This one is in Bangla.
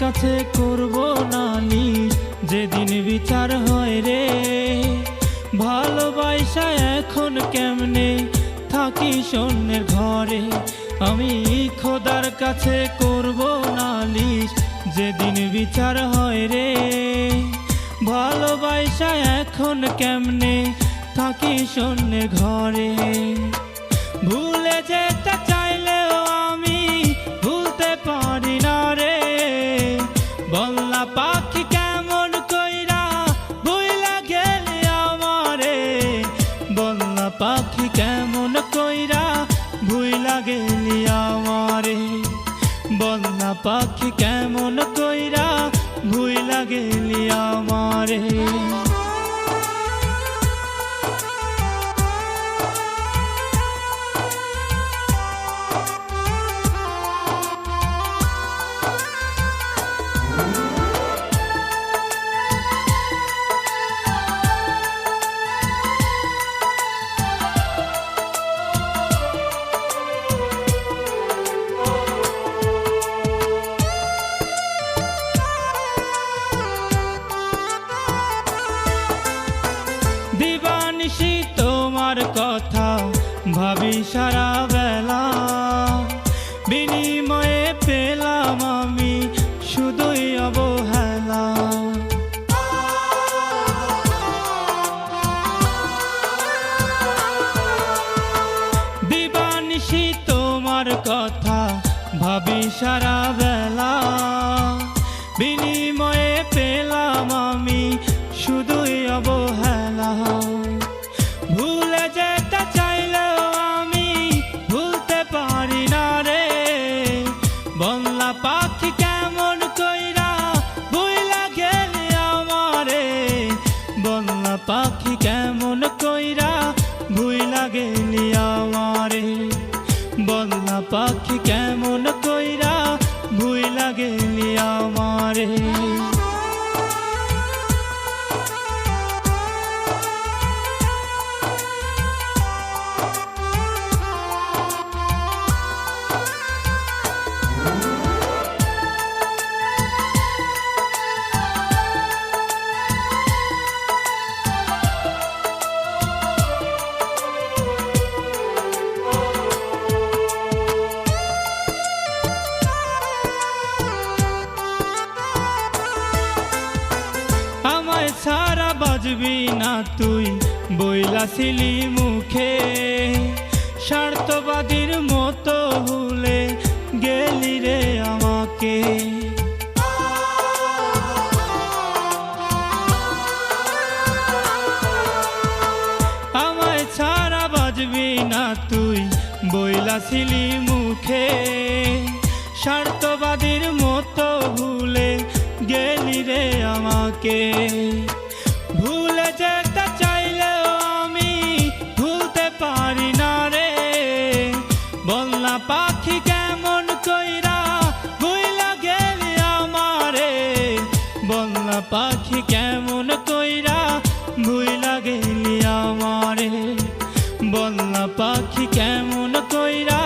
কাছে করব নালি। যেদিন বিচার হয় রে, ভালোবাসা এখন কেমনে? থাকি সন্ন্যের ঘরে, আমি খোদার কাছে করব নালিশ যেদিন বিচার হয় রে, ভালোবাসা এখন কেমনে? থাকি সন্ন্যের ঘরে। ভুলে যেতে চাই ভাবি সারা বেলা বিনিময়ে পেলাম আমি শুধুই অবহেলা। দিবানিশি তোমার কথা ভাবি সারা কেমন কইরা ভুই লাগে আমারে। আমায় বাজবি না তুই? বইলাছিলি মুখে। স্বার্থবাদীর মতো ভুলে গেলি রে আমাকে। আমায় ছাড়া বাজবি না তুই? বইলাছিলি মুখে। স্বার্থবাদীর মতো পাখি কেমন কইরা ভুইলা গেলি আমারে? বললা পাখি কেমন কইরা ভুইলা গেলি আমারে? বললা পাখি কেমন কইরা